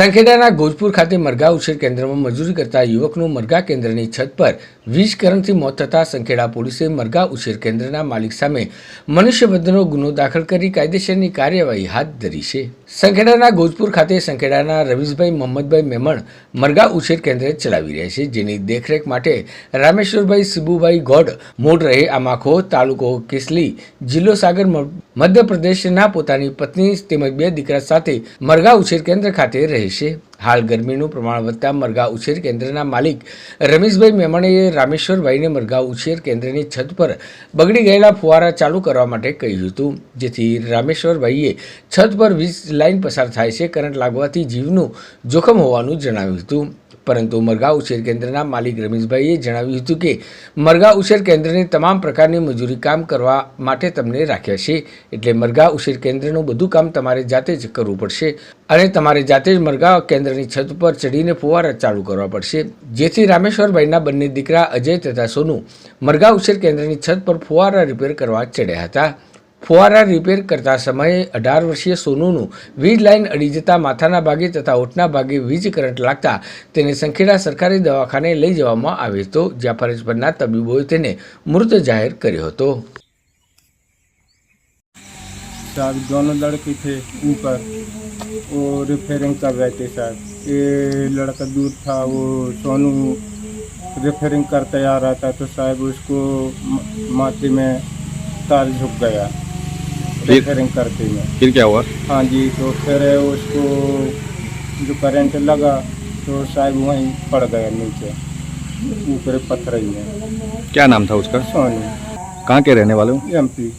સંખેડાના ગોજપુર ખાતે મરઘા ઉછેર કેન્દ્રમાં મજૂરી કરતા યુવકનું મરઘા કેન્દ્રની છત પર વીજ કરંટથી મોત થતાં સંખેડા પોલીસે મરઘા ઉછેર કેન્દ્રના માલિક સામે મનુષ્યવધનો ગુનો દાખલ કરી કાયદેસરની કાર્યવાહી હાથ ધરી છે. સંખેડાના ગોજપુર ખાતે સંખેડાના રવીશભાઈ, મોહમ્મદભાઈ મેમણ મરઘા ઉછેર કેન્દ્ર ચલાવી રહ્યા છે, જેની દેખરેખ માટે રામેશ્વરભાઈ સિબુભાઈ ગોડ મોડ રહે આમાખો તાલુકો કેસલી જિલ્લો સાગર મધ્યપ્રદેશના પોતાની પત્ની તેમજ બે દીકરા સાથે મરઘા ઉછેર કેન્દ્ર ખાતે રહેશે. હાલ ગરમીનું પ્રમાણ વધતા મરઘા ઉછેર કેન્દ્રના માલિક રમેશભાઈ મેમણે રામેશ્વરભાઈને મરઘા ઉછેર કેન્દ્રની છત પર બગડી ગયેલા ફુવારા ચાલુ કરવા માટે કહ્યું હતું, જેથી રામેશ્વરભાઈએ છત પર વીજ લાઇન પસાર થાય છે, કરંટ લાગવાથી જીવનું જોખમ હોવાનું જણાવ્યું હતું. પરંતુ મરઘા ઉછેર કેન્દ્રના માલિક રમેશભાઈએ જણાવ્યું હતું કે મરઘા ઉછેર કેન્દ્રની તમામ પ્રકારની મજૂરી કામ કરવા માટે તમને રાખ્યા છે. એટલે મરઘા ઉછેર કેન્દ્રનું બધું કામ તમારે જાતે જ કરવું પડશે અને તમારે જાતે જ મરઘા કેન્દ્રની છત પર ચડીને ફુવારા ચાલુ કરવા પડશે. જેથી રામેશ્વરભાઈના બંને દીકરા અજય તથા સોનુ મરઘા ઉછેર કેન્દ્રની છત પર ફુવારા રિપેર કરવા ચડ્યા હતા. ફુવારા રિપેર કરતા સમયે અઢાર વર્ષીય સોનુનું વીજ લાઇન અડી જતા માથાના ભાગે તથા ઓઠના ભાગે વીજ કરંટ લાગતા તેને સંખેડા સરકારી દવાખાને લઈ જવામાં આવ્યો હતો જ્યાં ફરજ પરના તબીબોએ તેને મૃત જાહેર કર્યો હતો साहब दोनों लड़के थे ऊपर वो रिपेयरिंग कर रहे थे साहब ये लड़का दूर था वो सोनू रिपेयरिंग करते आ रहा था तो साहब उसको म- माथे में तार झुक गया रिपेयरिंग करते में फिर क्या हुआ हाँ जी तो फिर उसको जो करंट लगा तो साहब वहीं पड़ गया नीचे ऊपर पत्थर में क्या नाम था उसका सोनू कहाँ के रहने वाले हो एम पी